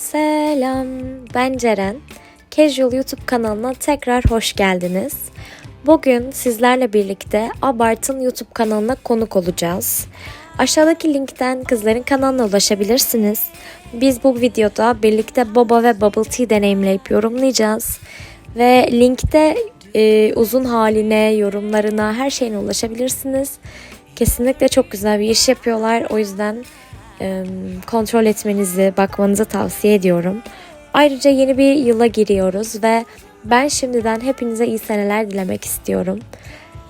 Selam, ben Ceren. Casual YouTube kanalına tekrar hoş geldiniz. Bugün sizlerle birlikte Abart'ın YouTube kanalına konuk olacağız. Aşağıdaki linkten kızların kanalına ulaşabilirsiniz. Biz bu videoda birlikte Boba ve Bubble Tea deneyimleyip yorumlayacağız. Ve linkte e, uzun haline, yorumlarına, her şeyine ulaşabilirsiniz. Kesinlikle çok güzel bir iş yapıyorlar. O yüzden kontrol etmenizi, bakmanızı tavsiye ediyorum. Ayrıca yeni bir yıla giriyoruz ve ben şimdiden hepinize iyi seneler dilemek istiyorum.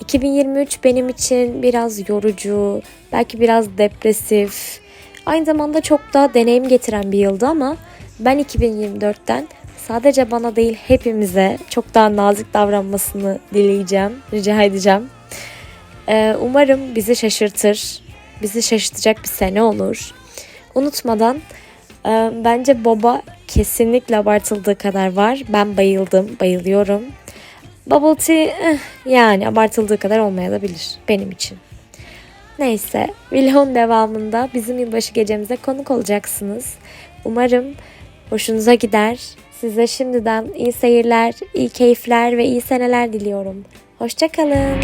2023 benim için biraz yorucu, belki biraz depresif, aynı zamanda çok daha deneyim getiren bir yıldı ama ben 2024'ten sadece bana değil hepimize çok daha nazik davranmasını dileyeceğim, rica edeceğim. Umarım bizi şaşırtır, bizi şaşırtacak bir sene olur. Unutmadan e, bence Boba kesinlikle abartıldığı kadar var. Ben bayıldım, bayılıyorum. Bubble Tea eh, yani abartıldığı kadar olmayabilir benim için. Neyse, vlogun devamında bizim yılbaşı gecemize konuk olacaksınız. Umarım hoşunuza gider. Size şimdiden iyi seyirler, iyi keyifler ve iyi seneler diliyorum. Hoşçakalın.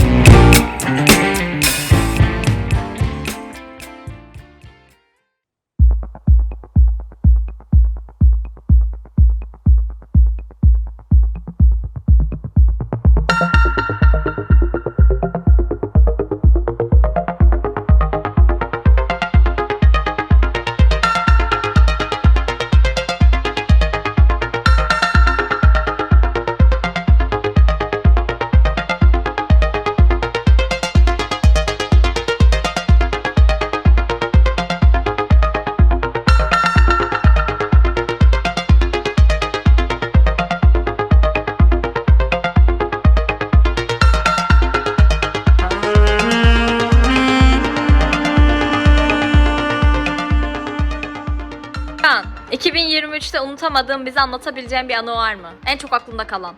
2023'te unutamadığın bize anlatabileceğin bir anı var mı? En çok aklında kalan.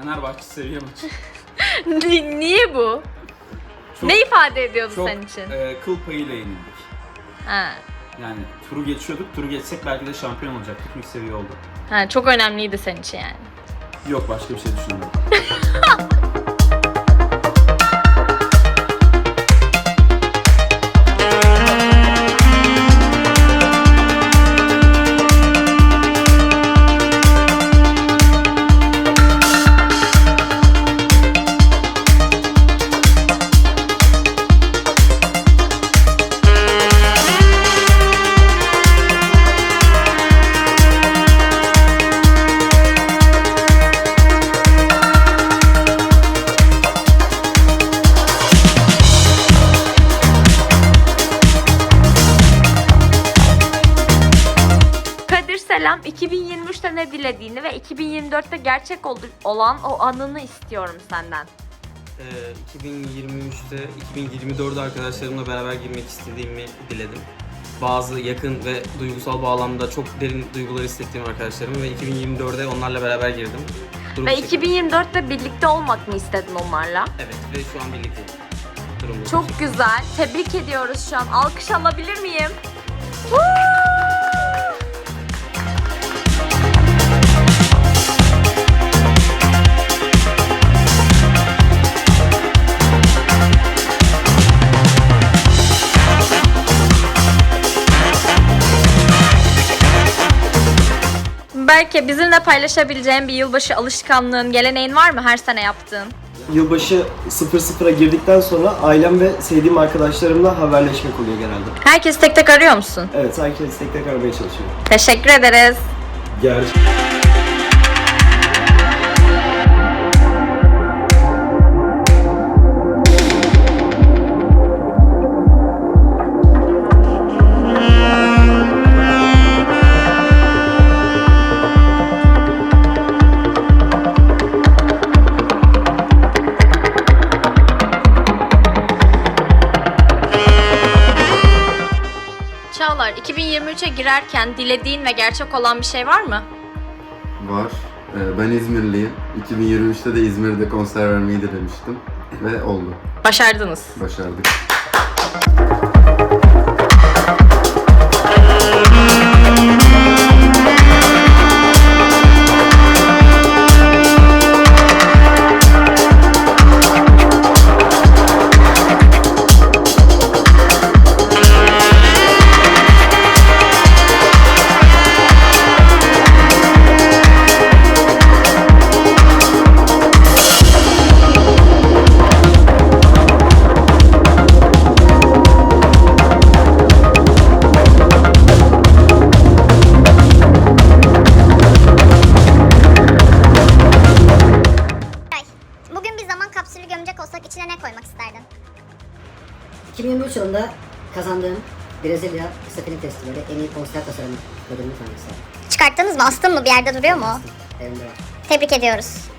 Fenerbahçe seviye maçı. Ni- Niye bu? Çok, ne ifade ediyordu çok senin için? e, kıl payıyla yenildik. Ha. Yani turu geçiyorduk. Turu geçsek belki de şampiyon olacaktık. Çünkü seviye oldu. ha, çok önemliydi senin için yani. Yok başka bir şey düşünmüyorum. Kadir Selam 2023'te ne dilediğini ve 2024'te gerçek olan o anını istiyorum senden. Ee, 2023'te 2024'de arkadaşlarımla beraber girmek istediğimi diledim. Bazı yakın ve duygusal bağlamda çok derin duygular hissettiğim arkadaşlarım ve 2024'de onlarla beraber girdim. Durum Ve bu şekilde. 2024'te birlikte olmak mı istedin onlarla? Evet ve şu an birlikteyim. Durum bu. Çok güzel. Tebrik ediyoruz şu an. Alkış alabilir miyim? Belki bizimle paylaşabileceğin bir yılbaşı alışkanlığın, geleneğin var mı her sene yaptığın? Yılbaşı 00'a girdikten sonra ailem ve sevdiğim arkadaşlarımla haberleşmek oluyor genelde. Herkes tek tek arıyor musun? Evet, herkes tek tek aramaya çalışıyor. Teşekkür ederiz. Gerçekten. 2023'e girerken dilediğin ve gerçek olan bir şey var mı? Var. Ee, Ben İzmirliyim. 2023'te de İzmir'de konser vermeyi dilemiştim. Ve oldu. Başardınız. Başardık. gömecek olsak içine ne koymak isterdin? 2023 yılında kazandığım Brezilya Kısa Film Festivali en iyi konser tasarımı ödülünü tanımak isterdim. Çıkarttınız mı? Astın mı? Bir yerde duruyor mu? Evimde var. Tebrik ediyoruz.